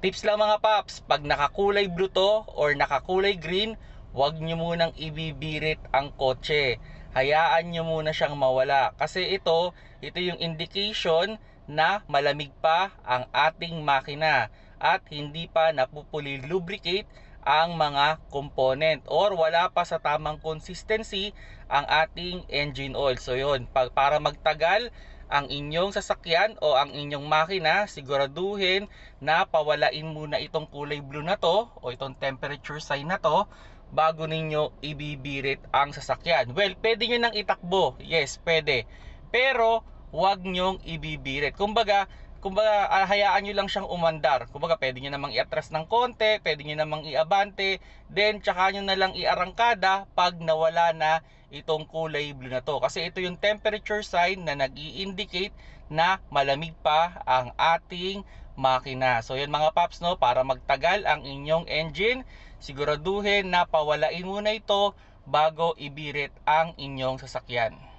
Tips lang mga paps, pag nakakulay blue to or nakakulay green, huwag nyo munang ibibirit ang kotse. Hayaan nyo muna siyang mawala. Kasi ito, ito yung indication na malamig pa ang ating makina at hindi pa napupuli lubricate ang mga component or wala pa sa tamang consistency ang ating engine oil. So yun, pag, para magtagal ang inyong sasakyan o ang inyong makina, siguraduhin na pawalain muna itong kulay blue na to o itong temperature sign na to bago ninyo ibibirit ang sasakyan. Well, pwede nyo nang itakbo. Yes, pwede. Pero, huwag nyong ibibirit. Kumbaga, kumbaga ah, hayaan nyo lang siyang umandar. Kumbaga, pwede nyo namang iatras ng konti, pwede nyo namang iabante, then tsaka nyo na lang iarangkada pag nawala na itong kulay blue na to. Kasi ito yung temperature sign na nag indicate na malamig pa ang ating makina. So yan mga paps no, para magtagal ang inyong engine, siguraduhin na pawalain muna ito bago ibirit ang inyong sasakyan.